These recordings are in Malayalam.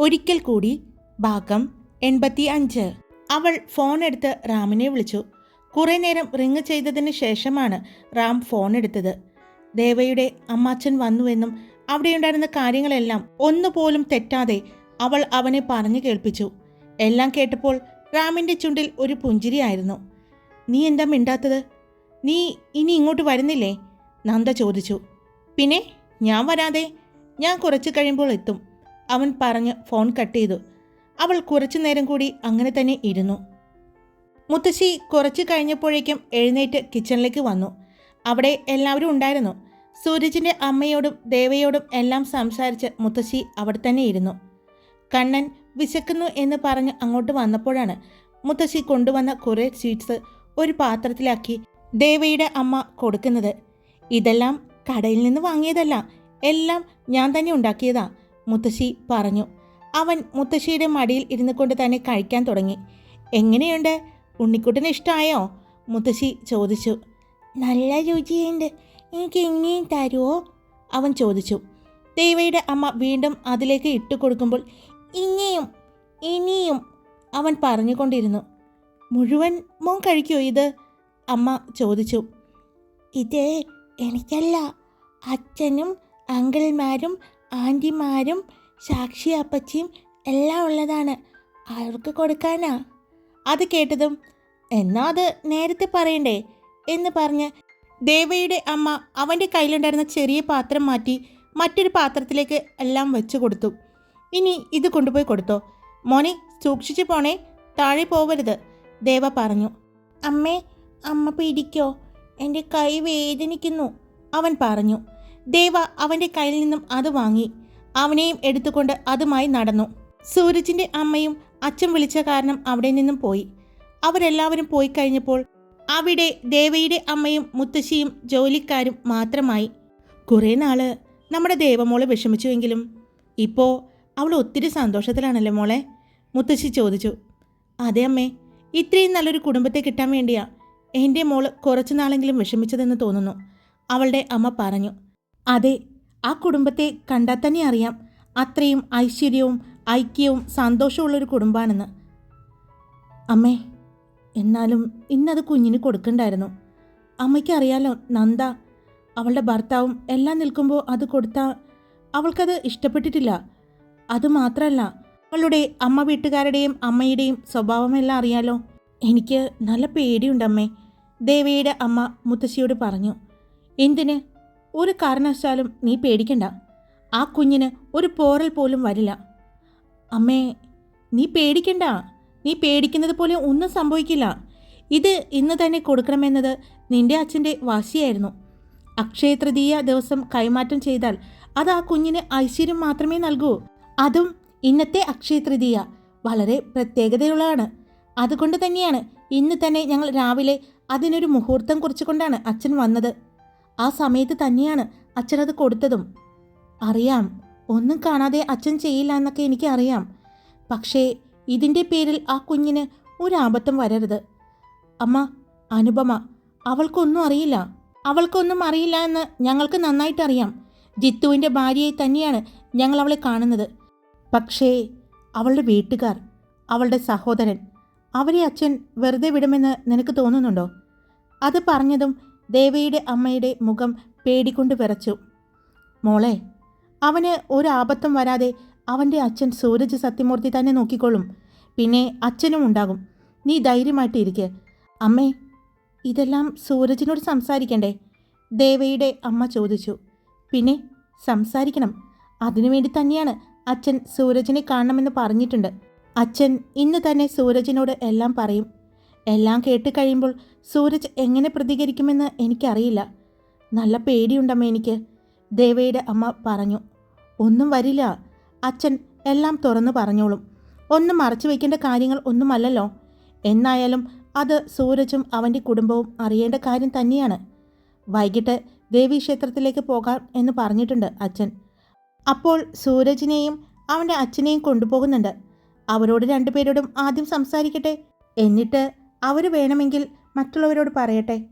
ഒരിക്കൽ കൂടി ഭാഗം എൺപത്തി അഞ്ച് അവൾ ഫോൺ എടുത്ത് റാമിനെ വിളിച്ചു. കുറേ നേരം റിങ് ചെയ്തതിന് ശേഷമാണ് റാം ഫോൺ എടുത്തത്. ദേവയുടെ അമ്മാച്ചൻ വന്നുവെന്നും അവിടെയുണ്ടായിരുന്ന കാര്യങ്ങളെല്ലാം ഒന്നുപോലും തെറ്റാതെ അവൾ അവനെ പറഞ്ഞു കേൾപ്പിച്ചു. എല്ലാം കേട്ടപ്പോൾ റാമിന്റെ ചുണ്ടിൽ ഒരു പുഞ്ചിരിയായിരുന്നു. നീ എന്താ മിണ്ടാത്തത്? നീ ഇനി ഇങ്ങോട്ട് വരുന്നില്ലേ? നന്ദ ചോദിച്ചു. പിന്നെ? ഞാൻ വരാതെ? ഞാൻ കുറച്ച് കഴിയുമ്പോൾ എത്തും. അവൻ പറഞ്ഞ് ഫോൺ കട്ട് ചെയ്തു. അവൾ കുറച്ചു നേരം കൂടി അങ്ങനെ തന്നെ ഇരുന്നു. മുത്തശ്ശി കുറച്ച് കഴിഞ്ഞപ്പോഴേക്കും എഴുന്നേറ്റ് കിച്ചണിലേക്ക് വന്നു. അവിടെ എല്ലാവരും ഉണ്ടായിരുന്നു. സൂരജിന്റെ അമ്മയോടും ദേവയോടും എല്ലാം സംസാരിച്ച് മുത്തശ്ശി അവിടെ തന്നെ ഇരുന്നു. കണ്ണൻ വിശക്കുന്നു എന്ന് പറഞ്ഞ് അങ്ങോട്ട് വന്നപ്പോഴാണ് മുത്തശ്ശി കൊണ്ടുവന്ന കുറേ സ്വീറ്റ്സ് ഒരു പാത്രത്തിലാക്കി ദേവയുടെ അമ്മ കൊടുക്കുന്നത്. ഇതെല്ലാം കടയിൽ നിന്ന് വാങ്ങിയതല്ല. എല്ലാം ഞാൻ തന്നെ ഉണ്ടാക്കിയതാ. മുത്തശ്ശി പറഞ്ഞു. അവൻ മുത്തശ്ശിയുടെ മടിയിൽ ഇരുന്നു കൊണ്ട് തന്നെ കഴിക്കാൻ തുടങ്ങി. എങ്ങനെയുണ്ട്? ഉണ്ണിക്കുട്ടന് ഇഷ്ടമായോ മുത്തശ്ശി ചോദിച്ചു. നല്ല രുചിയുണ്ട്. എനിക്ക് ഇനിയും തരുമോ അവൻ ചോദിച്ചു. ദേവയുടെ അമ്മ വീണ്ടും അതിലേക്ക് ഇട്ടു കൊടുക്കുമ്പോൾ ഇനിയും ഇനിയും അവൻ പറഞ്ഞുകൊണ്ടിരുന്നു മുഴുവൻ മോൻ കഴിക്കോ ഇത്? അമ്മ ചോദിച്ചു. ഇത് എനിക്കല്ല. അച്ഛനും അങ്കിൾമാരും ആന്റിമാരും സാക്ഷി അപ്പച്ചിയും എല്ലാം ഉള്ളതാണ്. അവർക്ക് കൊടുക്കാനാ. അത് കേട്ടതും എന്നാ അത് നേരത്തെ പറയണ്ടേ എന്ന് പറഞ്ഞ് ദേവയുടെ അമ്മ അവന്റെ കയ്യിലുണ്ടായിരുന്ന ചെറിയ പാത്രം മാറ്റി മറ്റൊരു പാത്രത്തിലേക്ക് എല്ലാം വെച്ച് കൊടുത്തു. ഇനി ഇത് കൊണ്ടുപോയി കൊടുത്തോ. മോനെ സൂക്ഷിച്ചു പോണേ. താഴെ പോവരുത് ദേവ പറഞ്ഞു. അമ്മേ അമ്മ പിടിക്കോ. എന്റെ കൈ വേദനിക്കുന്നു അവൻ പറഞ്ഞു. ദേവ അവന്റെ കയ്യിൽ നിന്നും അത് വാങ്ങി. അവനെയും എടുത്തുകൊണ്ട് അതുമായി നടന്നു. സൂരജിന്റെ അമ്മയും അച്ഛൻ വിളിച്ച കാരണം അവിടെ നിന്നും പോയി. അവരെല്ലാവരും പോയി കഴിഞ്ഞപ്പോൾ അവിടെ ദേവയുടെ അമ്മയും മുത്തശ്ശിയും ജോലിക്കാരും മാത്രമായി. കുറേ നാൾ നമ്മുടെ ദേവമോൾ വിഷമിച്ചുവെങ്കിലും ഇപ്പോൾ അവൾ ഒത്തിരി സന്തോഷത്തിലാണല്ലേ മോളെ? മുത്തശ്ശി ചോദിച്ചു. അതെ അമ്മേ ഇത്രയും നല്ലൊരു കുടുംബത്തെ കിട്ടാൻ വേണ്ടിയാ എന്റെ മോൾ കുറച്ചു നാളെങ്കിലും വിഷമിച്ചതെന്ന് തോന്നുന്നു. അവളുടെ അമ്മ പറഞ്ഞു. അതെ ആ കുടുംബത്തെ കണ്ടാൽ തന്നെ അറിയാം. അത്രയും ഐശ്വര്യവും ഐക്യവും സന്തോഷമുള്ളൊരു കുടുംബമാണെന്ന് അമ്മേ എന്നാലും ഇന്നത് കുഞ്ഞിന് കൊടുക്കണ്ടായിരുന്നു. അമ്മയ്ക്കറിയാലോ നന്ദ അവളുടെ ഭർത്താവും എല്ലാം നിൽക്കുമ്പോൾ അത് കൊടുത്താൽ അവൾക്കത് ഇഷ്ടപ്പെട്ടിട്ടില്ല. അതുമാത്രമല്ല അവളുടെ അമ്മ വീട്ടുകാരുടെയും അമ്മയുടെയും സ്വഭാവമെല്ലാം അറിയാലോ. എനിക്ക് നല്ല പേടിയുണ്ടമ്മേ ദേവയുടെ അമ്മ മുത്തശ്ശിയോട് പറഞ്ഞു എന്തിന്? ഒരു കാരണവശാലും നീ പേടിക്കണ്ട. ആ കുഞ്ഞിന് ഒരു പോറൽ പോലും വരില്ല. അമ്മേ നീ പേടിക്കണ്ട. നീ പേടിക്കുന്നത് പോലെ ഒന്നും സംഭവിക്കില്ല. ഇത് ഇന്ന് തന്നെ കൊടുക്കണമെന്നത് നിന്റെ അച്ഛന്റെ വാശിയായിരുന്നു. അക്ഷയ തൃതീയ ദിവസം കൈമാറ്റം ചെയ്താൽ അത് ആ കുഞ്ഞിന് ഐശ്വര്യം മാത്രമേ നൽകൂ. അതും ഇന്നത്തെ അക്ഷയ തൃതീയ വളരെ പ്രത്യേകതയുള്ളതാണ്. അതുകൊണ്ട് തന്നെയാണ് ഇന്ന് തന്നെ ഞങ്ങൾ രാവിലെ അതിനൊരു മുഹൂർത്തം കുറിച്ചുകൊണ്ടാണ് അച്ഛൻ വന്നത്. ആ സമയത്ത് തന്നെയാണ് അച്ഛനത് കൊടുത്തതും. അറിയാം ഒന്നും കാണാതെ അച്ഛൻ ചെയ്യില്ല എന്നൊക്കെ എനിക്കറിയാം. പക്ഷേ ഇതിന്റെ പേരിൽ ആ കുഞ്ഞിന് ഒരാപത്തം വരരുത്. അമ്മ അനുപമ അവൾക്കൊന്നും അറിയില്ല. അവൾക്കൊന്നും അറിയില്ല എന്ന് ഞങ്ങൾക്ക് നന്നായിട്ടറിയാം. ജിത്തുവിന്റെ ഭാര്യയെ തന്നെയാണ് ഞങ്ങൾ അവളെ കാണുന്നത്. പക്ഷേ അവളുടെ വീട്ടുകാർ അവളുടെ സഹോദരൻ അവരെ അച്ഛൻ വെറുതെ വിടുമെന്ന് നിനക്ക് തോന്നുന്നുണ്ടോ? അത് പറഞ്ഞതും ദേവയുടെ അമ്മയുടെ മുഖം പേടിക്കൊണ്ട് വിറച്ചു. മോളെ അവന് ഒരു ആപത്തും വരാതെ അവന്റെ അച്ഛൻ സൂരജ് സത്യമൂർത്തി തന്നെ നോക്കിക്കൊള്ളും പിന്നെ അച്ഛനും ഉണ്ടാകും. നീ ധൈര്യമായിട്ട് ഇരിക്കുക അമ്മേ ഇതെല്ലാം സൂരജിനോട് സംസാരിക്കണ്ടേ? ദേവയുടെ അമ്മ ചോദിച്ചു. പിന്നെ സംസാരിക്കണം. അതിനുവേണ്ടി തന്നെയാണ് അച്ഛൻ സൂരജിനെ കാണണമെന്ന് പറഞ്ഞിട്ടുണ്ട്. അച്ഛൻ ഇന്ന് തന്നെ സൂരജിനോട് എല്ലാം പറയും. എല്ലാം കേട്ട് കഴിയുമ്പോൾ സൂരജ് എങ്ങനെ പ്രതികരിക്കുമെന്ന് എനിക്കറിയില്ല. നല്ല പേടിയുണ്ടമ്മ എനിക്ക്. ദേവയുടെ അമ്മ പറഞ്ഞു ഒന്നും വരില്ല. അച്ഛൻ എല്ലാം തുറന്നു പറഞ്ഞോളും. ഒന്നും മറച്ചു വയ്ക്കേണ്ട കാര്യങ്ങൾ ഒന്നുമല്ലല്ലോ. എന്നായാലും അത് സൂരജും അവന്റെ കുടുംബവും അറിയേണ്ട കാര്യം തന്നെയാണ്. വൈകിട്ട് ദേവീക്ഷേത്രത്തിലേക്ക് പോകാം എന്ന് പറഞ്ഞിട്ടുണ്ട് അച്ഛൻ. അപ്പോൾ സൂരജിനെയും അവന്റെ അച്ഛനെയും കൊണ്ടുപോകുന്നുണ്ട്. അവരോട് രണ്ടുപേരോടും ആദ്യം സംസാരിക്കട്ടെ. എന്നിട്ട് അവർ വേണമെങ്കിൽ മറ്റുള്ളവരോട് പറയട്ടെ.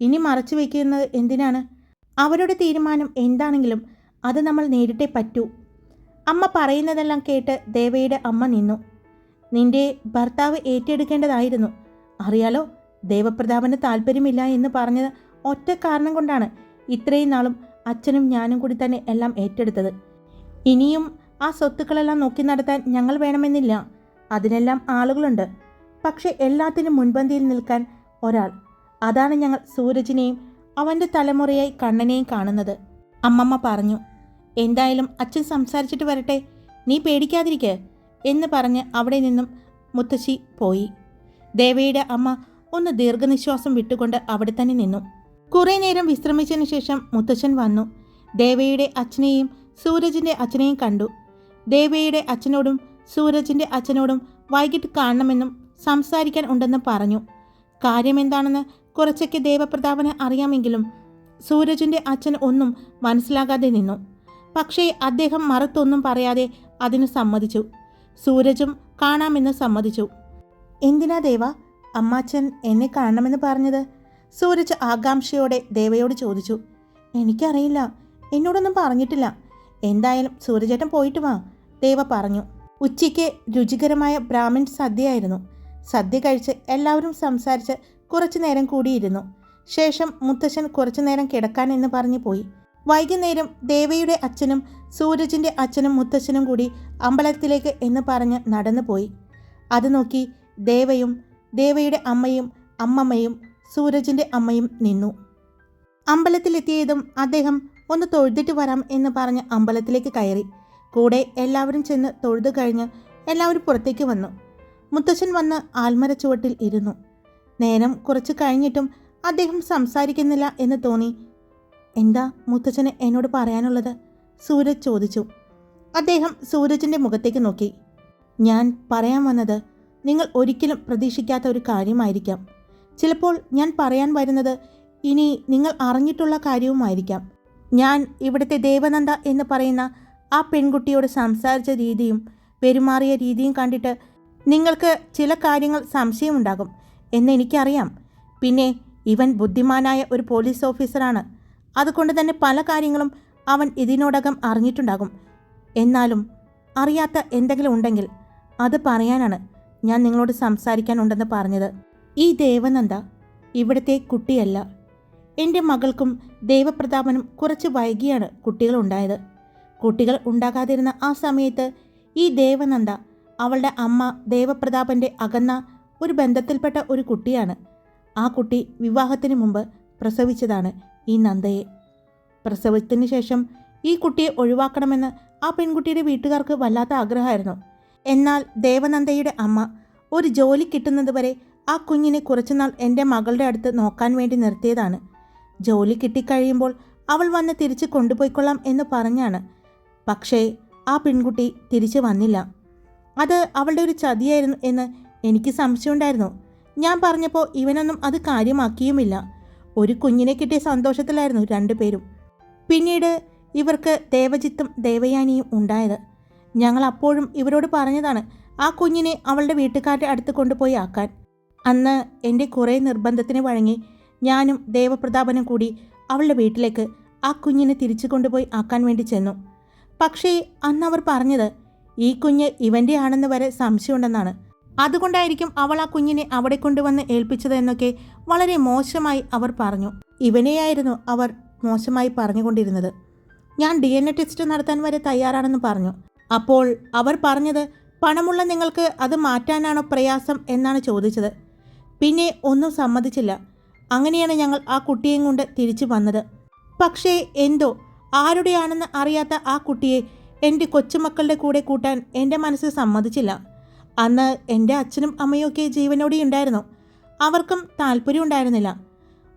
ഇനി മറച്ചു വയ്ക്കുന്നത് എന്തിനാണ്? അവരുടെ തീരുമാനം എന്താണെങ്കിലും അത് നമ്മൾ നേരിട്ടേ പറ്റൂ. അമ്മ പറയുന്നതെല്ലാം കേട്ട് ദേവയുടെ അമ്മ നിന്നു. നിന്റെ ഭർത്താവ് ഏറ്റെടുക്കേണ്ടതായിരുന്നു. അറിയാലോ ദേവപ്രതാപന് താല്പര്യമില്ല എന്ന് പറഞ്ഞത് ഒറ്റ കാരണം കൊണ്ടാണ്. ഇത്രയും നാളും അച്ഛനും ഞാനും കൂടി തന്നെ എല്ലാം ഏറ്റെടുത്തത്. ഇനിയും ആ സ്വത്തുക്കളെല്ലാം നോക്കി നടത്താൻ ഞങ്ങൾ വേണമെന്നില്ല. അതിനെല്ലാം ആളുകളുണ്ട്. പക്ഷെ എല്ലാത്തിനും മുൻപന്തിയിൽ നിൽക്കാൻ ഒരാൾ. അതാണ് ഞങ്ങൾ സൂരജിനെയും അവന്റെ തലമുറയായി കണ്ണനെയും കാണുന്നത്. അമ്മമ്മ പറഞ്ഞു എന്തായാലും അച്ഛൻ സംസാരിച്ചിട്ട് വരട്ടെ. നീ പേടിക്കാതിരിക്ക എന്ന് പറഞ്ഞ് അവിടെ നിന്നും മുത്തശ്ശി പോയി. ദേവയുടെ അമ്മ ഒന്ന് ദീർഘനിശ്വാസം വിട്ടുകൊണ്ട് അവിടെ തന്നെ നിന്നു. കുറേ നേരം വിശ്രമിച്ചതിന് ശേഷം മുത്തശ്ശൻ വന്നു. ദേവയുടെ അച്ഛനെയും സൂരജിന്റെ അച്ഛനെയും കണ്ടു. ദേവയുടെ അച്ഛനോടും സൂരജിന്റെ അച്ഛനോടും വൈകിട്ട് കാണണമെന്നും സംസാരിക്കാൻ ഉണ്ടെന്ന് പറഞ്ഞു. കാര്യമെന്താണെന്ന് കുറച്ചൊക്കെ ദേവപ്രതാപന് അറിയാമെങ്കിലും സൂരജിന്റെ അച്ഛൻ ഒന്നും മനസ്സിലാകാതെ നിന്നു. പക്ഷേ അദ്ദേഹം മറുത്തൊന്നും പറയാതെ അതിന് സമ്മതിച്ചു. സൂരജും കാണാമെന്ന് സമ്മതിച്ചു. എന്തിനാ ദേവ? അമ്മാച്ചൻ എന്നെ കാണണമെന്ന് പറഞ്ഞത്? സൂരജ് ആകാംക്ഷയോടെ ദേവയോട് ചോദിച്ചു. എനിക്കറിയില്ല. എന്നോടൊന്നും പറഞ്ഞിട്ടില്ല. എന്തായാലും സൂരജേട്ടൻ പോയിട്ട് വാ ദേവ പറഞ്ഞു. ഉച്ചയ്ക്ക് രുചികരമായ ബ്രാഹ്മിൻ സദ്യയായിരുന്നു. സദ്യ കഴിച്ച് എല്ലാവരും സംസാരിച്ച് കുറച്ചു നേരം കൂടിയിരുന്നു. ശേഷം മുത്തശ്ശൻ കുറച്ചു നേരം കിടക്കാൻ എന്ന് പറഞ്ഞു പോയി. വൈകുന്നേരം ദേവയുടെ അച്ഛനും സൂരജിന്റെ അച്ഛനും മുത്തശ്ശനും കൂടി അമ്പലത്തിലേക്ക് എന്ന് പറഞ്ഞ് നടന്നു പോയി. അത് നോക്കി ദേവയും ദേവയുടെ അമ്മയും അമ്മമ്മയും സൂരജിന്റെ അമ്മയും നിന്നു. അമ്പലത്തിലെത്തിയതും അദ്ദേഹം ഒന്ന് തൊഴുതിട്ട് വരാം എന്ന് പറഞ്ഞ് അമ്പലത്തിലേക്ക് കയറി. കൂടെ എല്ലാവരും ചെന്ന് തൊഴുതു കഴിഞ്ഞ് എല്ലാവരും പുറത്തേക്ക് വന്നു. മുത്തശ്ശൻ വന്ന് ആൽമര ചുവട്ടിൽ ഇരുന്നു. നേരം കുറച്ച് കഴിഞ്ഞിട്ടും അദ്ദേഹം സംസാരിക്കുന്നില്ല എന്ന് തോന്നി. എന്താ മുത്തച്ഛന് എന്നോട് പറയാനുള്ളത്? സൂരജ് ചോദിച്ചു. അദ്ദേഹം സൂരജിന്റെ മുഖത്തേക്ക് നോക്കി. ഞാൻ പറയാൻ വന്നത് നിങ്ങൾ ഒരിക്കലും പ്രതീക്ഷിക്കാത്ത ഒരു കാര്യമായിരിക്കാം. ചിലപ്പോൾ ഞാൻ പറയാൻ വരുന്നത് ഇനി നിങ്ങൾ അറിഞ്ഞിട്ടുള്ള കാര്യവുമായിരിക്കാം. ഞാൻ ഇവിടുത്തെ ദേവനന്ദ എന്ന് പറയുന്ന ആ പെൺകുട്ടിയോട് സംസാരിച്ച രീതിയും പെരുമാറിയ രീതിയും കണ്ടിട്ട് നിങ്ങൾക്ക് ചില കാര്യങ്ങൾ സംശയമുണ്ടാകും എന്ന് എനിക്കറിയാം. പിന്നെ ഇവൻ ബുദ്ധിമാനായ ഒരു പോലീസ് ഓഫീസറാണ്. അതുകൊണ്ട് തന്നെ പല കാര്യങ്ങളും അവൻ ഇതിനോടകം അറിഞ്ഞിട്ടുണ്ടാകും. എന്നാലും അറിയാത്ത എന്തെങ്കിലും ഉണ്ടെങ്കിൽ അത് പറയാനാണ് ഞാൻ നിങ്ങളോട് സംസാരിക്കാനുണ്ടെന്ന് പറഞ്ഞത്. ഈ ദേവനന്ദ ഇവിടുത്തെ കുട്ടിയല്ല. എന്റെ മകൾക്കും ദേവപ്രതാപനും കുറച്ച് വൈകിയാണ് കുട്ടികൾ ഉണ്ടായത് കുട്ടികൾ ഉണ്ടാകാതിരുന്ന ആ സമയത്ത് ഈ ദേവനന്ദ അവളുടെ അമ്മ ദേവപ്രതാപന്റെ അകന്ന ഒരു ബന്ധത്തിൽപ്പെട്ട ഒരു കുട്ടിയാണ്. ആ കുട്ടി വിവാഹത്തിന് മുമ്പ് പ്രസവിച്ചതാണ് ഈ നന്ദയെ. പ്രസവത്തിന് ശേഷം ഈ കുട്ടിയെ ഒഴിവാക്കണമെന്ന് ആ പെൺകുട്ടിയുടെ വീട്ടുകാർക്ക് വല്ലാത്ത ആഗ്രഹമായിരുന്നു. എന്നാൽ ദേവനന്ദയുടെ അമ്മ ഒരു ജോലി കിട്ടുന്നതുവരെ ആ കുഞ്ഞിനെ കുറച്ചുനാൾ എന്റെ മകളുടെ അടുത്ത് നോക്കാൻ വേണ്ടി നിർത്തിയതാണ്. ജോലി കിട്ടിക്കഴിയുമ്പോൾ അവൾ വന്ന് തിരിച്ച് കൊണ്ടുപോയിക്കൊള്ളാം എന്ന് പറഞ്ഞാണ്. പക്ഷേ ആ പെൺകുട്ടി തിരിച്ചു വന്നില്ല. അത് അവളുടെ ഒരു ചതിയായിരുന്നു എന്ന് എനിക്ക് സംശയമുണ്ടായിരുന്നു. ഞാൻ പറഞ്ഞപ്പോൾ ഇവനൊന്നും അത് കാര്യമാക്കിയുമില്ല. ഒരു കുഞ്ഞിനെ കിട്ടിയ സന്തോഷത്തിലായിരുന്നു രണ്ടുപേരും പിന്നീട് ഇവർക്ക് ദേവജിത്തും ദേവയാനിയും ഉണ്ടായത്. ഞങ്ങൾ അപ്പോഴും ഇവരോട് പറഞ്ഞതാണ് ആ കുഞ്ഞിനെ അവളുടെ വീട്ടുകാരുടെ അടുത്ത് കൊണ്ടുപോയി ആക്കാൻ. അന്ന് എന്റെ കുറേ നിർബന്ധത്തിന് വഴങ്ങി ഞാനും ദേവപ്രതാപനും കൂടി അവളുടെ വീട്ടിലേക്ക് ആ കുഞ്ഞിനെ തിരിച്ചു കൊണ്ടുപോയി ആക്കാൻ വേണ്ടി ചെന്നു. പക്ഷേ അന്ന് അവർ പറഞ്ഞത് ഈ കുഞ്ഞ് ഇവന്റെ ആണെന്ന് വരെ സംശയമുണ്ടെന്നാണ്. അതുകൊണ്ടായിരിക്കും അവൾ ആ കുഞ്ഞിനെ അവിടെ കൊണ്ടുവന്ന് ഏൽപ്പിച്ചത് എന്നൊക്കെ വളരെ മോശമായി അവർ പറഞ്ഞു. ഇവനെയായിരുന്നു അവർ മോശമായി പറഞ്ഞുകൊണ്ടിരുന്നത്. ഞാൻ ഡി എൻ എ ടെസ്റ്റ് നടത്താൻ വരെ തയ്യാറാണെന്ന് പറഞ്ഞു. അപ്പോൾ അവർ പറഞ്ഞത് പണമുള്ള നിങ്ങൾക്ക് അത് മാറ്റാനാണോ പ്രയാസം? എന്നാണ് ചോദിച്ചത്. പിന്നെ ഒന്നും സമ്മതിച്ചില്ല. അങ്ങനെയാണ് ഞങ്ങൾ ആ കുട്ടിയെയും കൊണ്ട് തിരിച്ചു വന്നത്. പക്ഷേ എന്തോ ആരുടെയാണെന്ന് അറിയാത്ത ആ കുട്ടിയെ എന്റെ കൊച്ചുമക്കളുടെ കൂടെ കൂട്ടാൻ എന്റെ മനസ്സ് സമ്മതിച്ചില്ല. അന്ന് എന്റെ അച്ഛനും അമ്മയും ഒക്കെ ജീവനോടെ ഉണ്ടായിരുന്നു. അവർക്കും താല്പര്യം ഉണ്ടായിരുന്നില്ല.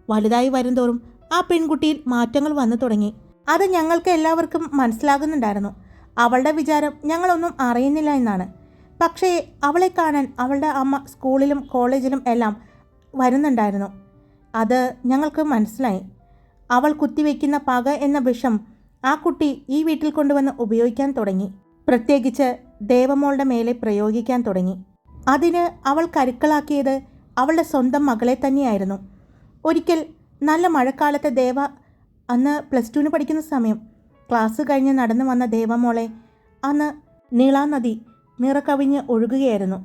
വലുതായി വരുംതോറും ആ പെൺകുട്ടിയിൽ മാറ്റങ്ങൾ വന്നു തുടങ്ങി. അത് ഞങ്ങൾക്ക് എല്ലാവർക്കും മനസ്സിലാകുന്നുണ്ടായിരുന്നു. അവളുടെ വിചാരം ഞങ്ങളൊന്നും അറിയുന്നില്ല എന്നാണ്. പക്ഷേ അവളെ കാണാൻ അവളുടെ അമ്മ സ്കൂളിലും കോളേജിലും എല്ലാം വരുന്നുണ്ടായിരുന്നു. അത് ഞങ്ങൾക്ക് മനസ്സിലായി. അവൾ കുത്തിവെക്കുന്ന പക എന്ന വിഷം ആ കുട്ടി ഈ വീട്ടിൽ കൊണ്ടുവന്ന് ഉപയോഗിക്കാൻ തുടങ്ങി. പ്രത്യേകിച്ച് ദേവമോളുടെ മേലെ പ്രയോഗിക്കാൻ തുടങ്ങി. അതിന് അവൾ കരുക്കളാക്കിയത് അവളുടെ സ്വന്തം മകളെ തന്നെയായിരുന്നു. ഒരിക്കൽ നല്ല മഴക്കാലത്തെ ദേവ അന്ന് പ്ലസ് ടുവിന് പഠിക്കുന്ന സമയം ക്ലാസ് കഴിഞ്ഞ് നടന്നു വന്ന ദേവമോളെ അന്ന് നീളാനദി നിറകവിഞ്ഞ് ഒഴുകുകയായിരുന്നു.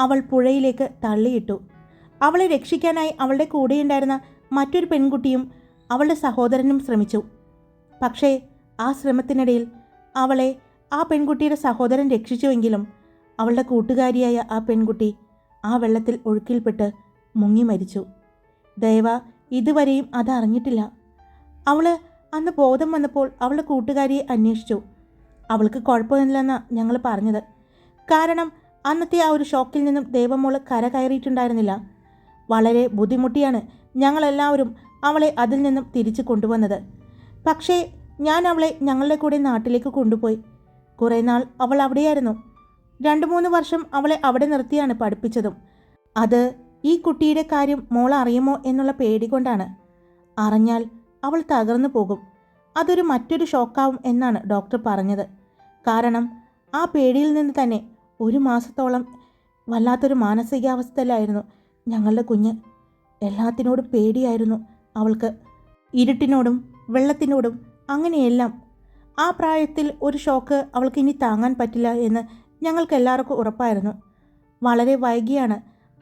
അവൾ പുഴയിലേക്ക് തള്ളിയിട്ടു. അവളെ രക്ഷിക്കാനായി അവളുടെ കൂടെയുണ്ടായിരുന്ന മറ്റൊരു പെൺകുട്ടിയും അവളുടെ സഹോദരനും ശ്രമിച്ചു. പക്ഷേ ആ ശ്രമത്തിനിടയിൽ അവളെ ആ പെൺകുട്ടിയുടെ സഹോദരൻ രക്ഷിച്ചുവെങ്കിലും അവളുടെ കൂട്ടുകാരിയായ ആ പെൺകുട്ടി ആ വെള്ളത്തിൽ ഒഴുക്കിൽപ്പെട്ട് മുങ്ങി മരിച്ചു. ദയവ ഇതുവരെയും അതറിഞ്ഞിട്ടില്ല അവൾ അന്ന് ബോധം വന്നപ്പോൾ അവളുടെ കൂട്ടുകാരിയെ അന്വേഷിച്ചു. അവൾക്ക് കുഴപ്പമില്ലെന്നാണ് ഞങ്ങൾ പറഞ്ഞത്. കാരണം അന്നത്തെ ആ ഒരു ഷോക്കിൽ നിന്നും ദേവമോൾ കര കയറിയിട്ടുണ്ടായിരുന്നില്ല. വളരെ ബുദ്ധിമുട്ടിയാണ് ഞങ്ങളെല്ലാവരും അവളെ അതിൽ നിന്നും തിരിച്ചു കൊണ്ടുവന്നത്. പക്ഷേ ഞാൻ അവളെ ഞങ്ങളുടെ കൂടെ നാട്ടിലേക്ക് കൊണ്ടുപോയി. കുറേ നാൾ അവൾ അവിടെയായിരുന്നു. രണ്ട് മൂന്ന് വർഷം അവളെ അവിടെ നിർത്തിയാണ് പഠിപ്പിച്ചതും. അത് ഈ കുട്ടിയുടെ കാര്യം മോൾ അറിയുമോ എന്നുള്ള പേടി കൊണ്ടാണ്. അറിഞ്ഞാൽ അവൾ തകർന്നു പോകും. അതൊരു മറ്റൊരു ഷോക്കാവും എന്നാണ് ഡോക്ടർ പറഞ്ഞത്. കാരണം ആ പേടിയിൽ നിന്ന് തന്നെ ഒരു മാസത്തോളം വല്ലാത്തൊരു മാനസികാവസ്ഥയിലായിരുന്നു ഞങ്ങളുടെ കുഞ്ഞ്. എല്ലാത്തിനോടും പേടിയായിരുന്നു അവൾക്ക്. ഇരുട്ടിനോടും വെള്ളത്തിനോടും അങ്ങനെയെല്ലാം. ആ പ്രായത്തിൽ ഒരു ഷോക്ക് അവൾക്ക് ഇനി താങ്ങാൻ പറ്റില്ല എന്ന് ഞങ്ങൾക്ക് എല്ലാവർക്കും ഉറപ്പായിരുന്നു. വളരെ വൈകിയാണ്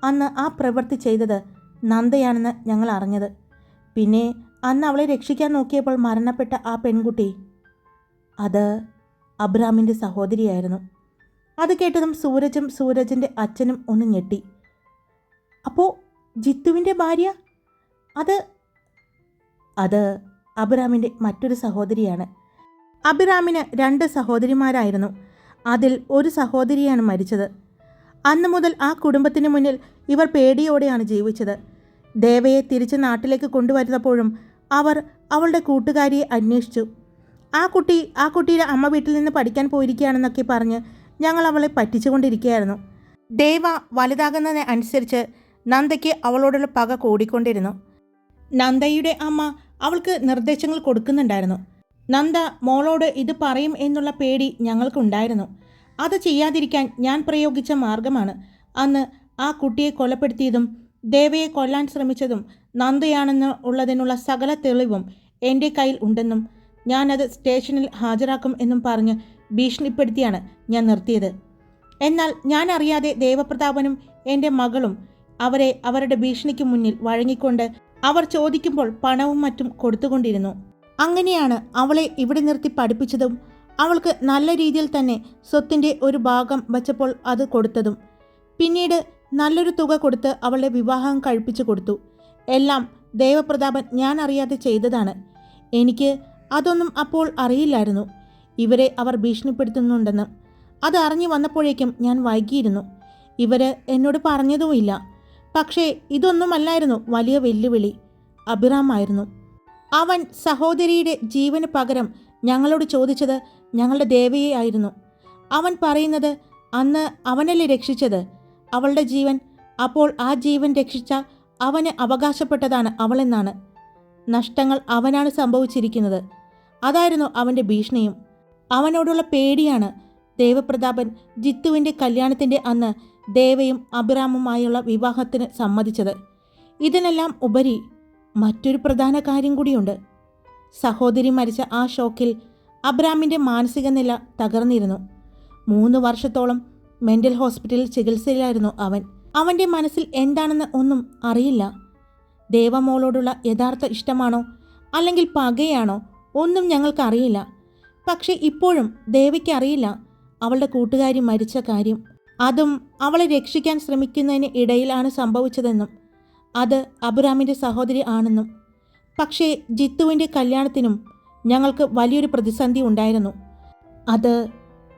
അന്ന് ആ പ്രവൃത്തി ചെയ്തത് നന്ദയാണെന്ന് ഞങ്ങൾ അറിഞ്ഞത്. പിന്നെ അന്ന് അവളെ രക്ഷിക്കാൻ നോക്കിയപ്പോൾ മരണപ്പെട്ട ആ പെൺകുട്ടി അത് അബ്രാമിന്റെ സഹോദരിയായിരുന്നു. അത് കേട്ടതും സൂരജും സൂരജിന്റെ അച്ഛനും ഒന്ന് ഞെട്ടി. അപ്പോൾ ജിത്തുവിന്റെ ഭാര്യ? അത് അത് അബ്രാമിന്റെ മറ്റൊരു സഹോദരിയാണ്. അബ്രാമിന് രണ്ട് സഹോദരിമാരായിരുന്നു. അതിൽ ഒരു സഹോദരിയാണ് മരിച്ചത്. അന്നു മുതൽ ആ കുടുംബത്തിന് മുന്നിൽ ഇവർ പേടിയോടെയാണ് ജീവിച്ചത്. ദേവയെ തിരിച്ച് നാട്ടിലേക്ക് കൊണ്ടുവരുന്നപ്പോഴും അവർ അവളുടെ കൂട്ടുകാരിയെ അന്വേഷിച്ചു. ആ കുട്ടി ആ കുട്ടിയുടെ അമ്മ വീട്ടിൽ നിന്ന് പഠിക്കാൻ പോയിരിക്കുകയാണെന്നൊക്കെ പറഞ്ഞ് ഞങ്ങൾ അവളെ പറ്റിച്ചുകൊണ്ടിരിക്കുകയായിരുന്നു. ദേവ വലുതാകുന്നതിന് അനുസരിച്ച് നന്ദയ്ക്ക് അവളോടുള്ള പക കൂടിക്കൊണ്ടിരുന്നു. നന്ദയുടെ അമ്മ അവൾക്ക് നിർദ്ദേശങ്ങൾ കൊടുക്കുന്നുണ്ടായിരുന്നു. നന്ദ മോളോട് ഇത് പറയും എന്നുള്ള പേടി ഞങ്ങൾക്കുണ്ടായിരുന്നു. അത് ചെയ്യാതിരിക്കാൻ ഞാൻ പ്രയോഗിച്ച മാർഗമാണ്. അന്ന് ആ കുട്ടിയെ കൊലപ്പെടുത്തിയതും ദേവയെ കൊല്ലാൻ ശ്രമിച്ചതും നന്ദയാണെന്ന് ഉള്ളതിനുള്ള സകല തെളിവും എന്റെ കയ്യിൽ ഉണ്ടെന്നും ഞാനത് സ്റ്റേഷനിൽ ഹാജരാക്കും എന്നും പറഞ്ഞ് ഭീഷണിപ്പെടുത്തിയാണ് ഞാൻ നിർത്തിയത്. എന്നാൽ ഞാൻ അറിയാതെ ദേവപ്രതാപനും എന്റെ മകളും അവരെ അവരുടെ ഭീഷണിക്ക് മുന്നിൽ വഴങ്ങിക്കൊണ്ട് അവർ ചോദിക്കുമ്പോൾ പണവും മറ്റും കൊടുത്തുകൊണ്ടിരുന്നു. അങ്ങനെയാണ് അവളെ ഇവിടെ നിർത്തി പഠിപ്പിച്ചതും അവൾക്ക് നല്ല രീതിയിൽ തന്നെ സ്വത്തിന്റെ ഒരു ഭാഗം വച്ചപ്പോൾ അത് കൊടുത്തതും. പിന്നീട് നല്ലൊരു തുക കൊടുത്ത് അവളുടെ വിവാഹം കഴിപ്പിച്ചു കൊടുത്തു. എല്ലാം ദേവപ്രതാപൻ ഞാൻ അറിയാതെ ചെയ്തതാണ്. എനിക്ക് അതൊന്നും അപ്പോൾ അറിയില്ലായിരുന്നു. ഇവരെ അവർ ഭീഷണിപ്പെടുത്തുന്നുണ്ടെന്ന്. അത് അറിഞ്ഞു വന്നപ്പോഴേക്കും ഞാൻ വൈകിയിരുന്നു. ഇവർ എന്നോട് പറഞ്ഞതുമില്ല. പക്ഷേ ഇതൊന്നുമല്ലായിരുന്നു വലിയ വെല്ലുവിളി. അഭിറാമായിരുന്നു. അവൻ സഹോദരിയുടെ ജീവന് പകരം ഞങ്ങളോട് ചോദിച്ചത് ഞങ്ങളുടെ ദേവയെ ആയിരുന്നു. അവൻ പറയുന്നത് അന്ന് അവനല്ലേ രക്ഷിച്ചത്? അവളുടെ ജീവൻ. അപ്പോൾ ആ ജീവൻ രക്ഷിച്ച അവന് അവകാശപ്പെട്ടതാണ് അവളെന്നാണ്. നഷ്ടങ്ങൾ അവനാണ് സംഭവിച്ചിരിക്കുന്നത്. അതായിരുന്നു അവന്റെ ഭീഷണിയും. അവനോടുള്ള പേടിയാണ് ദേവപ്രതാപൻ ജിത്തുവിന്റെ കല്യാണത്തിന്റെ അന്ന് ദേവയും അഭിറാമുമായുള്ള വിവാഹത്തിന് സമ്മതിച്ചത്. ഇതിനെല്ലാം ഉപരി മറ്റൊരു പ്രധാന കാര്യം കൂടിയുണ്ട്. സഹോദരി മരിച്ച ആ ഷോക്കിൽ അബ്രാമിന്റെ മാനസിക നില തകർന്നിരുന്നു. മൂന്ന് വർഷത്തോളം മെന്റൽ ഹോസ്പിറ്റലിൽ ചികിത്സയിലായിരുന്നു അവൻ. അവന്റെ മനസ്സിൽ എന്താണെന്ന് ഒന്നും അറിയില്ല. ദേവമോളോടുള്ള യഥാർത്ഥ ഇഷ്ടമാണോ അല്ലെങ്കിൽ പകയാണോ ഒന്നും ഞങ്ങൾക്കറിയില്ല പക്ഷേ ഇപ്പോഴും ദേവയ്ക്ക് അറിയില്ല അവളുടെ കൂട്ടുകാരി മരിച്ച കാര്യം. അതും അവളെ രക്ഷിക്കാൻ ശ്രമിക്കുന്നതിന് ഇടയിലാണ് സംഭവിച്ചതെന്നും അത് അബുറാമിന്റെ സഹോദരി ആണെന്നും. പക്ഷേ ജിത്തുവിന്റെ കല്യാണത്തിനും ഞങ്ങൾക്ക് വലിയൊരു പ്രതിസന്ധി ഉണ്ടായിരുന്നു. അത്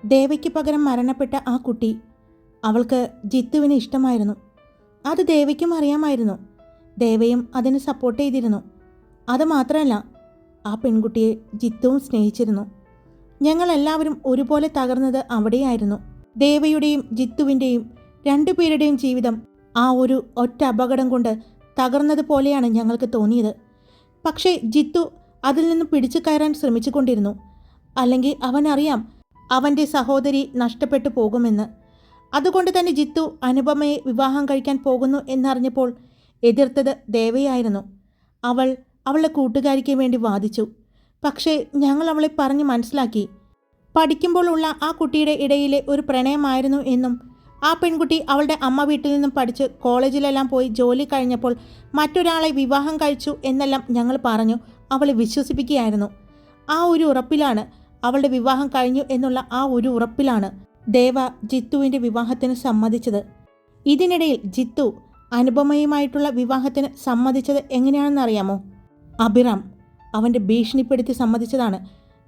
ദേവയ്ക്ക് പകരം മരണപ്പെട്ട ആ കുട്ടി അവൾക്ക് ജിത്തുവിനെ ഇഷ്ടമായിരുന്നു. അത് ദേവയ്ക്കും അറിയാമായിരുന്നു. ദേവയും അതിന് സപ്പോർട്ട് ചെയ്തിരുന്നു. അത് മാത്രമല്ല ആ പെൺകുട്ടിയെ ജിത്തുവും സ്നേഹിച്ചിരുന്നു. ഞങ്ങളെല്ലാവരും ഒരുപോലെ തകർന്നത് അവിടെയായിരുന്നു. ദേവയുടെയും ജിത്തുവിന്റെയും രണ്ടുപേരുടെയും ജീവിതം ആ ഒരു ഒറ്റ അപകടം കൊണ്ട് തകർന്നതുപോലെയാണ് ഞങ്ങൾക്ക് തോന്നിയത്. പക്ഷേ ജിത്തു അതിൽ നിന്ന് പിടിച്ചു കയറാൻ ശ്രമിച്ചുകൊണ്ടിരുന്നു. അല്ലെങ്കിൽ അവനറിയാം അവന്റെ സഹോദരി നഷ്ടപ്പെട്ടു പോകുമെന്ന്. അതുകൊണ്ട് തന്നെ ജിത്തു അനുപമയെ വിവാഹം കഴിക്കാൻ പോകുന്നു എന്നറിഞ്ഞപ്പോൾ എതിർത്തത് ദേവയായിരുന്നു. അവൾ അവളുടെ കൂട്ടുകാരിക്ക് വേണ്ടി വാദിച്ചു. പക്ഷേ ഞങ്ങൾ അവളെ പറഞ്ഞ് മനസ്സിലാക്കി. പഠിക്കുമ്പോഴുള്ള ആ കുട്ടിയുടെ ഇടയിലെ ഒരു പ്രണയമായിരുന്നു എന്നും ആ പെൺകുട്ടി അവളുടെ അമ്മ വീട്ടിൽ നിന്നും പഠിച്ച് കോളേജിലെല്ലാം പോയി ജോലി കഴിഞ്ഞപ്പോൾ മറ്റൊരാളെ വിവാഹം കഴിച്ചു എന്നെല്ലാം ഞങ്ങൾ പറഞ്ഞു. അവളെ വിശ്വസിപ്പിക്കുകയായിരുന്നു. ആ ഒരു ഉറപ്പിലാണ് അവളുടെ വിവാഹം കഴിഞ്ഞു എന്നുള്ള ആ ഒരു ഉറപ്പിലാണ് ദേവ ജിത്തുവിന്റെ വിവാഹത്തിന് സമ്മതിച്ചത്. ഇതിനിടയിൽ ജിത്തു അനുപമയുമായിട്ടുള്ള വിവാഹത്തിന് സമ്മതിച്ചത് എങ്ങനെയാണെന്ന് അറിയാമോ അഭിറാം അവന്റെ ഭീഷണിപ്പെടുത്തി സമ്മതിച്ചതാണ്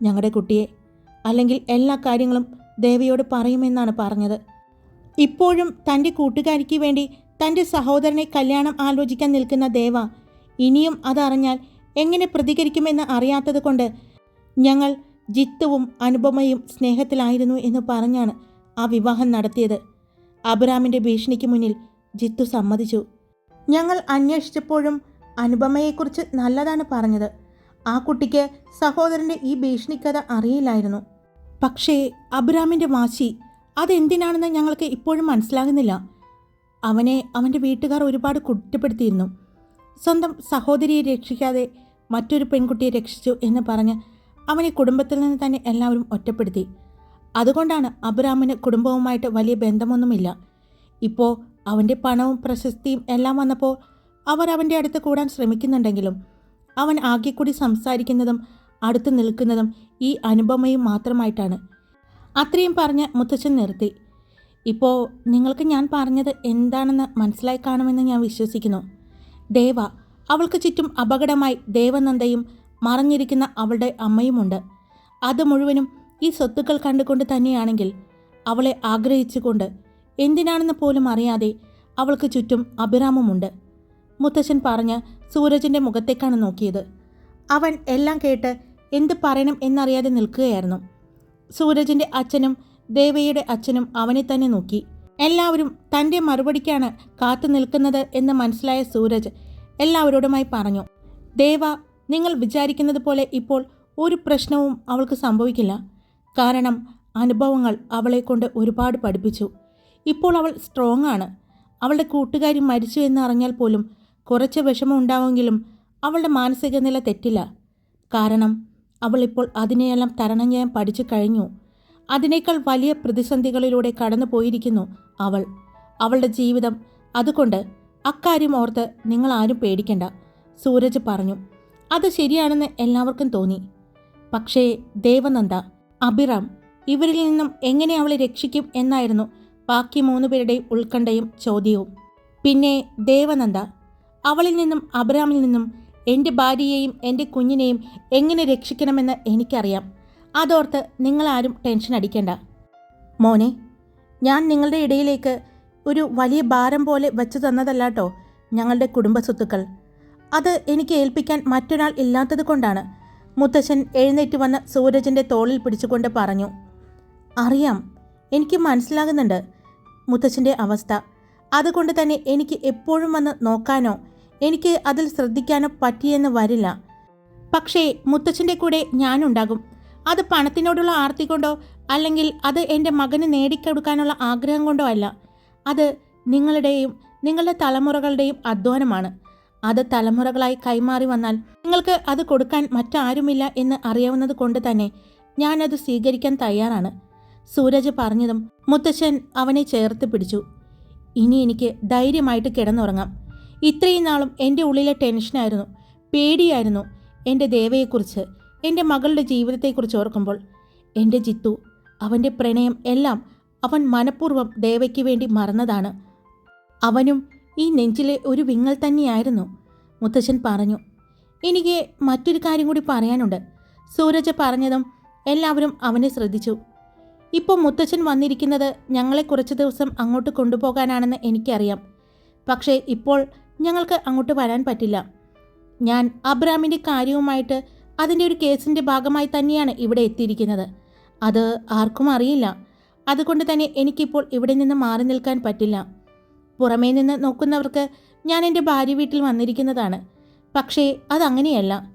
ഞങ്ങളുടെ കുട്ടിയെ. അല്ലെങ്കിൽ എല്ലാ കാര്യങ്ങളും ദേവിയോട് പറയുമെന്നാണ് പറഞ്ഞത്. ഇപ്പോഴും തന്റെ കൂട്ടുകാരിക്ക് വേണ്ടി തന്റെ സഹോദരനെ കല്യാണം ആലോചിക്കാൻ നിൽക്കുന്ന ദേവ ഇനിയും അതറിഞ്ഞാൽ എങ്ങനെ പ്രതികരിക്കുമെന്ന് അറിയാത്തത് കൊണ്ട് ഞങ്ങൾ ജിത്തുവും അനുപമയും സ്നേഹത്തിലായിരുന്നു എന്ന് പറഞ്ഞാണ് ആ വിവാഹം നടത്തിയത്. അബ്രാമിന്റെ ഭീഷണിക്ക് മുന്നിൽ ജിത്തു സമ്മതിച്ചു. ഞങ്ങൾ അന്വേഷിച്ചപ്പോഴും അനുപമയെക്കുറിച്ച് നല്ലതാണ് പറഞ്ഞത്. ആ കുട്ടിക്ക് സഹോദരന്റെ ഈ ഭീഷണിക്കഥ അറിയില്ലായിരുന്നു. പക്ഷേ അബ്രാമിന്റെ വാശി അതെന്തിനാണെന്ന് ഞങ്ങൾക്ക് ഇപ്പോഴും മനസ്സിലാകുന്നില്ല. അവനെ അവന്റെ വീട്ടുകാർ ഒരുപാട് കുറ്റപ്പെടുത്തിയിരുന്നു. സ്വന്തം സഹോദരിയെ രക്ഷിക്കാതെ മറ്റൊരു പെൺകുട്ടിയെ രക്ഷിച്ചു എന്ന് പറഞ്ഞ് അവനെ കുടുംബത്തിൽ നിന്ന് തന്നെ എല്ലാവരും ഒറ്റപ്പെടുത്തി. അതുകൊണ്ടാണ് അബ്രാമിന് കുടുംബവുമായിട്ട് വലിയ ബന്ധമൊന്നുമില്ല. ഇപ്പോൾ അവന്റെ പണവും പ്രശസ്തിയും എല്ലാം വന്നപ്പോൾ അവർ അവന്റെ അടുത്ത് കൂടാൻ ശ്രമിക്കുന്നുണ്ടെങ്കിലും അവൻ ആകെ കൂടി സംസാരിക്കുന്നതും അടുത്ത് നിൽക്കുന്നതും ഈ അനുപമയും മാത്രമായിട്ടാണ്. അത്രയും പറഞ്ഞ് മുത്തച്ഛൻ നിർത്തി. ഇപ്പോൾ നിങ്ങൾക്ക് ഞാൻ പറഞ്ഞത് എന്താണെന്ന് മനസ്സിലായി കാണുമെന്ന് ഞാൻ വിശ്വസിക്കുന്നു. ദേവ അവൾക്ക് ചുറ്റും അപകടമായി ദേവനന്ദയും മറഞ്ഞിരിക്കുന്ന അവളുടെ അമ്മയുമുണ്ട്. അത് മുഴുവനും ഈ സ്വത്തുക്കൾ കണ്ടുകൊണ്ട് തന്നെയാണെങ്കിൽ അവളെ ആഗ്രഹിച്ചുകൊണ്ട് എന്തിനാണെന്ന് പോലും അറിയാതെ അവൾക്ക് ചുറ്റും അഭിരാമമുണ്ട്. മുത്തശ്ശൻ പറഞ്ഞ് സൂരജിന്റെ മുഖത്തേക്കാണ് നോക്കിയത്. അവൻ എല്ലാം കേട്ട് എന്ത് പറയണം എന്നറിയാതെ നിൽക്കുകയായിരുന്നു. സൂരജിന്റെ അച്ഛനും ദേവയുടെ അച്ഛനും അവനെ തന്നെ നോക്കി. എല്ലാവരും തന്റെ മറുപടിക്കാണ് കാത്തു നിൽക്കുന്നത് എന്ന് മനസ്സിലായ സൂരജ് എല്ലാവരോടുമായി പറഞ്ഞു. ദേവ നിങ്ങൾ വിചാരിക്കുന്നത് പോലെ ഇപ്പോൾ ഒരു പ്രശ്നവും അവൾക്ക് സംഭവിക്കില്ല. കാരണം അനുഭവങ്ങൾ അവളെ കൊണ്ട് ഒരുപാട് പഠിപ്പിച്ചു. ഇപ്പോൾ അവൾ സ്ട്രോങ് ആണ്. അവളുടെ കൂട്ടുകാരി മരിച്ചു എന്ന് അറിഞ്ഞാൽ പോലും കുറച്ച് വിഷമം ഉണ്ടാവുമെങ്കിലും അവളുടെ മാനസിക നില തെറ്റില്ല. കാരണം അവൾ ഇപ്പോൾ അതിനെയെല്ലാം തരണം ചെയ്യാൻ പഠിച്ചു കഴിഞ്ഞു. അതിനേക്കാൾ വലിയ പ്രതിസന്ധികളിലൂടെ കടന്നു പോയിരിക്കുന്നു അവൾ. അവളുടെ ജീവിതം. അതുകൊണ്ട് അക്കാര്യം ഓർത്ത് നിങ്ങൾ ആരും പേടിക്കണ്ട സൂരജ് പറഞ്ഞു. അത് ശരിയാണെന്ന് എല്ലാവർക്കും തോന്നി. പക്ഷേ ദേവനന്ദ അഭിറാം ഇവരിൽ നിന്നും എങ്ങനെ അവളെ രക്ഷിക്കും എന്നായിരുന്നു ബാക്കി മൂന്ന് പേരുടെയും ഉത്കണ്ഠയും ചോദ്യവും. പിന്നെ ദേവനന്ദ അവളിൽ നിന്നും അബ്രാമിൽ നിന്നും എന്റെ ഭാര്യയെയും എന്റെ കുഞ്ഞിനെയും എങ്ങനെ രക്ഷിക്കണമെന്ന് എനിക്കറിയാം. അതോർത്ത് നിങ്ങളാരും ടെൻഷൻ അടിക്കണ്ട. മോനെ ഞാൻ നിങ്ങളുടെ ഇടയിലേക്ക് ഒരു വലിയ ഭാരം പോലെ വെച്ചു തന്നതല്ലാട്ടോ ഞങ്ങളുടെ കുടുംബ സ്വത്തുക്കൾ അത് എനിക്ക് ഏൽപ്പിക്കാൻ മറ്റൊരാൾ ഇല്ലാത്തത് കൊണ്ടാണ്. മുത്തശ്ശൻ എഴുന്നേറ്റ് വന്ന സൂരജിന്റെ തോളിൽ പിടിച്ചുകൊണ്ട് പറഞ്ഞു അറിയാം എനിക്ക് മനസ്സിലാകുന്നുണ്ട് മുത്തശ്ശന്റെ അവസ്ഥ. അതുകൊണ്ട് തന്നെ എനിക്ക് എപ്പോഴും വന്ന് നോക്കാനോ എനിക്ക് അതിൽ ശ്രദ്ധിക്കാനോ പറ്റിയെന്ന് വരില്ല. പക്ഷേ മുത്തച്ഛന്റെ കൂടെ ഞാനുണ്ടാകും. അത് പണത്തിനോടുള്ള ആർത്തി കൊണ്ടോ അല്ലെങ്കിൽ അത് എന്റെ മകന് നേടിക്കൊടുക്കാനുള്ള ആഗ്രഹം കൊണ്ടോ അല്ല. അത് നിങ്ങളുടെയും നിങ്ങളുടെ തലമുറകളുടെയും അധ്വാനമാണ്. അത് തലമുറകളായി കൈമാറി വന്നാൽ നിങ്ങൾക്ക് അത് കൊടുക്കാൻ മറ്റാരുമില്ല എന്ന് അറിയാവുന്നത് കൊണ്ട് തന്നെ ഞാനത് സ്വീകരിക്കാൻ തയ്യാറാണ്. സൂരജ് പറഞ്ഞതും മുത്തശ്ശൻ അവനെ ചേർത്ത് പിടിച്ചു. ഇനി എനിക്ക് ധൈര്യമായിട്ട് കിടന്നുറങ്ങാം. ഇത്രയും നാളും എന്റെ ഉള്ളിലെ ടെൻഷനായിരുന്നു. പേടിയായിരുന്നു എന്റെ ദേവയെക്കുറിച്ച് എന്റെ മകളുടെ ജീവിതത്തെക്കുറിച്ച് ഓർക്കുമ്പോൾ. എന്റെ ജിത്തു അവന്റെ പ്രണയം എല്ലാം അവൻ മനഃപൂർവം ദേവയ്ക്ക് വേണ്ടി മറന്നതാണ്. അവനും ഈ നെഞ്ചിലെ ഒരു വിങ്ങൽ തന്നെയായിരുന്നു മുത്തച്ഛൻ പറഞ്ഞു. എനിക്ക് മറ്റൊരു കാര്യം കൂടി പറയാനുണ്ട്. സൂരജ് പറഞ്ഞതും എല്ലാവരും അവനെ ശ്രദ്ധിച്ചു. ഇപ്പോൾ മുത്തച്ഛൻ വന്നിരിക്കുന്നത് ഞങ്ങളെ കുറച്ച് ദിവസം അങ്ങോട്ട് കൊണ്ടുപോകാനാണെന്ന് എനിക്കറിയാം. പക്ഷേ ഇപ്പോൾ ഞങ്ങൾക്ക് അങ്ങോട്ട് വരാൻ പറ്റില്ല. ഞാൻ അബ്രാമിന്റെ കാര്യവുമായിട്ട് അതിന്റെ ഒരു കേസിന്റെ ഭാഗമായി തന്നെയാണ് ഇവിടെ എത്തിയിരിക്കുന്നത്. അത് ആർക്കും അറിയില്ല. അതുകൊണ്ട് തന്നെ എനിക്കിപ്പോൾ ഇവിടെ നിന്ന് മാറി നിൽക്കാൻ പറ്റില്ല. പുറമേ നിന്ന് നോക്കുന്നവർക്ക് ഞാൻ എന്റെ ഭാര്യ വീട്ടിൽ വന്നിരിക്കുന്നതാണ്. പക്ഷേ അതങ്ങനെയല്ല.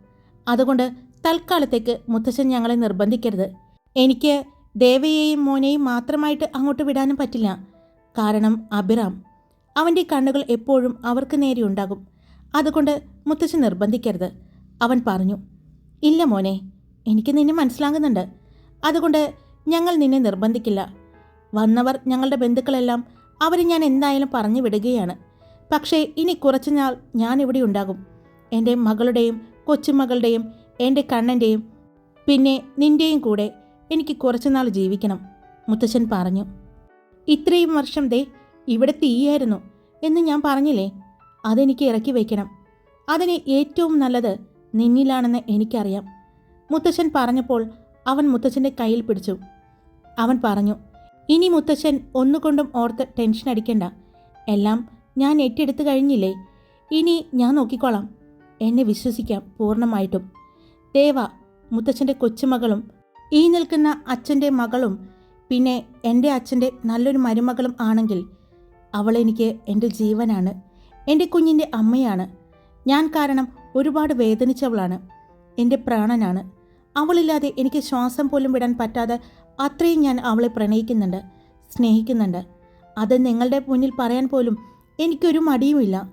അതുകൊണ്ട് തൽക്കാലത്തേക്ക് മുത്തശ്ശൻ ഞങ്ങളെ നിർബന്ധിക്കരുത്. എനിക്ക് ദേവയെയും മോനെയും മാത്രമായിട്ട് അങ്ങോട്ട് വിടാനും പറ്റില്ല. കാരണം അഭിറാം അവന്റെ കണ്ണുകൾ എപ്പോഴും അവർക്ക് നേരെയുണ്ടാകും അതുകൊണ്ട് മുത്തശ്ശൻ നിർബന്ധിക്കരുത്. അവൻ പറഞ്ഞു ഇല്ല മോനെ എനിക്ക് നിന്നെ മനസ്സിലാകുന്നുണ്ട്. അതുകൊണ്ട് ഞങ്ങൾ നിന്നെ നിർബന്ധിക്കില്ല. വന്നവർ ഞങ്ങളുടെ ബന്ധുക്കളെല്ലാം അവരെ ഞാൻ എന്തായാലും പറഞ്ഞു വിടുകയാണ്. പക്ഷേ ഇനി കുറച്ചുനാൾ ഞാൻ ഇവിടെ ഉണ്ടാകും. എന്റെ മകളുടെയും കൊച്ചുമകളുടെയും എന്റെ കണ്ണന്റെയും പിന്നെ നിന്റെയും കൂടെ എനിക്ക് കുറച്ചുനാൾ ജീവിക്കണം മുത്തശ്ശൻ പറഞ്ഞു. ഇത്രയും വർഷം ദേ ഇവിടെ തീയായിരുന്നു എന്ന് ഞാൻ പറഞ്ഞില്ലേ? അതെനിക്ക് ഇറക്കി വയ്ക്കണം അതിന് ഏറ്റവും നല്ലത് നിന്നിലാണെന്ന് എനിക്കറിയാം. മുത്തശ്ശൻ പറഞ്ഞപ്പോൾ അവൻ മുത്തശ്ശന്റെ കയ്യിൽ പിടിച്ചു. അവൻ പറഞ്ഞു ഇനി മുത്തച്ഛൻ ഒന്നുകൊണ്ടും ഓർത്ത് ടെൻഷൻ അടിക്കണ്ട. എല്ലാം ഞാൻ ഏറ്റെടുത്തു കഴിഞ്ഞില്ലേ? ഇനി ഞാൻ നോക്കിക്കോളാം. എന്നെ വിശ്വസിക്കാം പൂർണമായിട്ടും. ദേവ മുത്തച്ഛന്റെ കൊച്ചുമകളും ഈ നിൽക്കുന്ന അച്ഛന്റെ മകളും പിന്നെ എന്റെ അച്ഛന്റെ നല്ലൊരു മരുമകളും ആണെങ്കിൽ അവളെനിക്ക് എന്റെ ജീവനാണ് എന്റെ കുഞ്ഞിന്റെ അമ്മയാണ്. ഞാൻ കാരണം ഒരുപാട് വേദനിച്ചവളാണ് എന്റെ പ്രാണനാണ്. അവളില്ലാതെ എനിക്ക് ശ്വാസം പോലും വിടാൻ പറ്റാതെ അത്രയും ഞാൻ അവളെ പ്രണയിക്കുന്നുണ്ട് സ്നേഹിക്കുന്നുണ്ട്. അത് നിങ്ങളുടെ മുന്നിൽ പറയാൻ പോലും എനിക്കൊരു മടിയുമില്ല.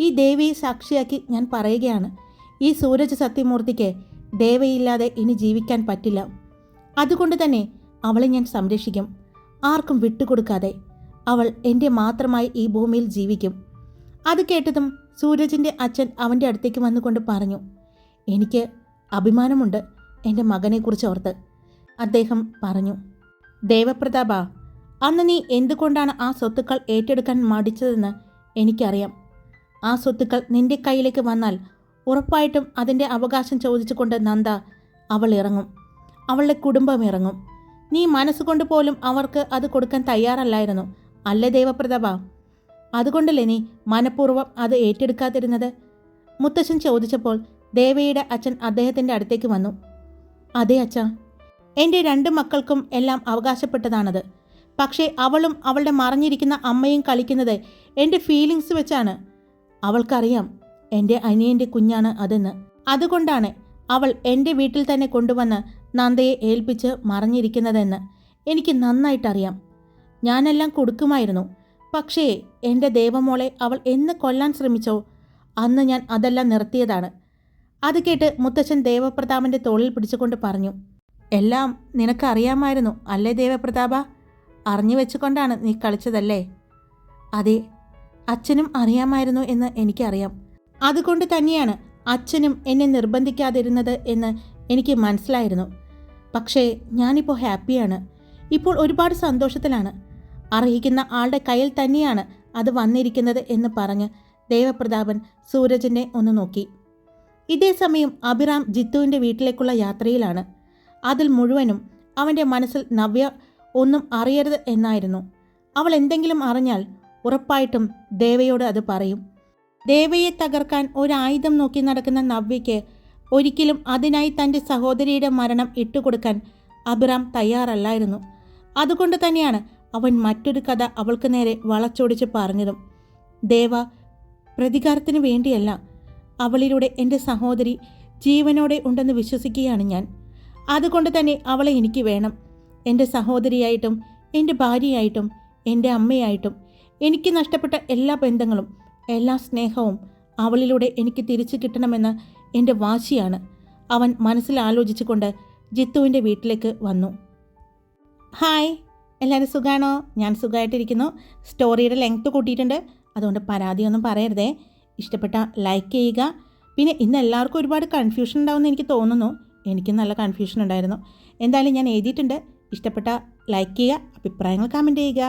ഈ ദേവിയെ സാക്ഷിയാക്കി ഞാൻ പറയുകയാണ് ഈ സൂരജ് സത്യമൂർത്തിക്ക് ദേവയില്ലാതെ ഇനി ജീവിക്കാൻ പറ്റില്ല. അതുകൊണ്ട് തന്നെ അവളെ ഞാൻ സംരക്ഷിക്കും ആർക്കും വിട്ടുകൊടുക്കാതെ. അവൾ എന്റെ മാത്രമായി ഈ ഭൂമിയിൽ ജീവിക്കും. അത് കേട്ടതും സൂരജിന്റെ അച്ഛൻ അവന്റെ അടുത്തേക്ക് വന്നുകൊണ്ട് പറഞ്ഞു എനിക്ക് അഭിമാനമുണ്ട് എന്റെ മകനെക്കുറിച്ച് ഓർത്ത്. അദ്ദേഹം പറഞ്ഞു ദേവപ്രതാപ അന്ന് നീ എന്തുകൊണ്ടാണ് ആ സ്വത്തുക്കൾ ഏറ്റെടുക്കാൻ മടിച്ചതെന്ന് എനിക്കറിയാം. ആ സ്വത്തുക്കൾ നിന്റെ കയ്യിലേക്ക് വന്നാൽ ഉറപ്പായിട്ടും അതിന്റെ അവകാശം ചോദിച്ചുകൊണ്ട് നന്ദ അവൾ ഇറങ്ങും. അവളുടെ കുടുംബം ഇറങ്ങും. നീ മനസ്സുകൊണ്ട് പോലും അവർക്ക് അത് കൊടുക്കാൻ തയ്യാറല്ലായിരുന്നു. അല്ലേ ദേവപ്രതാപ? അതുകൊണ്ടല്ലേ നീ മനഃപൂർവം അത് ഏറ്റെടുക്കാതിരുന്നത്? മുത്തശ്ശൻ ചോദിച്ചപ്പോൾ ദേവയുടെ അച്ഛൻ അദ്ദേഹത്തിന്റെ അടുത്തേക്ക് വന്നു. അതെ അച്ഛ എന്റെ രണ്ട് മക്കൾക്കും എല്ലാം അവകാശപ്പെട്ടതാണത്. പക്ഷേ അവളും അവളുടെ മറഞ്ഞിരിക്കുന്ന അമ്മയും കളിക്കുന്നത് എന്റെ ഫീലിങ്സ് വെച്ചാണ്. അവൾക്കറിയാം എന്റെ അനിയന്റെ കുഞ്ഞാണ് അതെന്ന്. അതുകൊണ്ടാണ് അവൾ എന്റെ വീട്ടിൽ തന്നെ കൊണ്ടുവന്ന് നന്ദയെ ഏൽപ്പിച്ച് മറഞ്ഞിരിക്കുന്നതെന്ന് എനിക്ക് നന്നായിട്ടറിയാം. ഞാനെല്ലാം കൊടുക്കുമായിരുന്നു. പക്ഷേ എന്റെ ദേവമോളെ അവൾ എന്ന് കൊല്ലാൻ ശ്രമിച്ചോ? അന്ന് ഞാൻ അതെല്ലാം നിർത്തിയതാണ്. അത് കേട്ട് മുത്തച്ഛൻ ദേവപ്രതാപന്റെ തോളിൽ പിടിച്ചുകൊണ്ട് പറഞ്ഞു എല്ലാം നിനക്കറിയാമായിരുന്നു അല്ലേ ദേവപ്രതാപ? അറിഞ്ഞു വെച്ചുകൊണ്ടാണ് നീ കളിച്ചതല്ലേ? അതെ അച്ഛനും അറിയാമായിരുന്നു എന്ന് എനിക്കറിയാം. അതുകൊണ്ട് തന്നെയാണ് അച്ഛനും എന്നെ നിർബന്ധിക്കാതിരുന്നത് എന്ന് എനിക്ക് മനസ്സിലായിരുന്നു. പക്ഷേ ഞാനിപ്പോൾ ഹാപ്പിയാണ്. ഇപ്പോൾ ഒരുപാട് സന്തോഷത്തിലാണ്. അർഹിക്കുന്ന ആളുടെ കയ്യിൽ തന്നെയാണ് അത് വന്നിരിക്കുന്നത് എന്ന് പറഞ്ഞ് ദേവപ്രതാപൻ സൂരജിനെ ഒന്ന് നോക്കി. ഇതേ സമയം അഭിറാം ജിത്തുവിന്റെ വീട്ടിലേക്കുള്ള യാത്രയിലാണ്. അതിൽ മുഴുവനും അവന്റെ മനസ്സിൽ നവ്യ ഒന്നും അറിയരുത് എന്നായിരുന്നു. അവൾ എന്തെങ്കിലും അറിഞ്ഞാൽ ഉറപ്പായിട്ടും ദേവയോട് അത് പറയും. ദേവയെ തകർക്കാൻ ഒരായുധം നോക്കി നടക്കുന്ന നവ്യയ്ക്ക് ഒരിക്കലും അതിനായി തന്റെ സഹോദരിയുടെ മരണം ഇട്ടുകൊടുക്കാൻ അഭിറാം തയ്യാറല്ലായിരുന്നു. അതുകൊണ്ട് തന്നെയാണ് അവൻ മറ്റൊരു കഥ അവൾക്ക് നേരെ വളച്ചൊടിച്ച് പറഞ്ഞതും ദേവ പ്രതികാരത്തിന് വേണ്ടിയല്ല. അവളിലൂടെ എന്റെ സഹോദരി ജീവനോടെ ഉണ്ടെന്ന് വിശ്വസിക്കുകയാണ് ഞാൻ. അതുകൊണ്ട് തന്നെ അവളെ എനിക്ക് വേണം. എന്റെ സഹോദരിയായിട്ടും എന്റെ ഭാര്യയായിട്ടും എന്റെ അമ്മയായിട്ടും. എനിക്ക് നഷ്ടപ്പെട്ട എല്ലാ ബന്ധങ്ങളും എല്ലാ സ്നേഹവും അവളിലൂടെ എനിക്ക് തിരിച്ചു കിട്ടണമെന്ന് എന്റെ വാശിയാണ്. അവൻ മനസ്സിൽ ആലോചിച്ചുകൊണ്ട് ജിത്തുവിന്റെ വീട്ടിലേക്ക് വന്നു. ഹായ് എല്ലാവരും സുഖമാണോ ഞാൻ സുഖമായിട്ടിരിക്കുന്നു സ്റ്റോറിയുടെ ലെങ്ത് കൂട്ടിയിട്ടുണ്ട്. അതുകൊണ്ട് പരാതിയൊന്നും പറയരുതേ. ഇഷ്ടപ്പെട്ട ലൈക്ക് ചെയ്യുക. പിന്നെ ഇന്ന് എല്ലാവർക്കും ഒരുപാട് കൺഫ്യൂഷൻ ഉണ്ടാവുമെന്ന് എനിക്ക് തോന്നുന്നു. എനിക്ക് നല്ല കൺഫ്യൂഷൻ ഉണ്ടായിരുന്നു. എന്തായാലും ഞാൻ എഴുതിയിട്ടുണ്ട്. ഇഷ്ടപ്പെട്ട ലൈക്ക് ചെയ്യുക. അഭിപ്രായങ്ങൾ കമന്റ് ചെയ്യുക.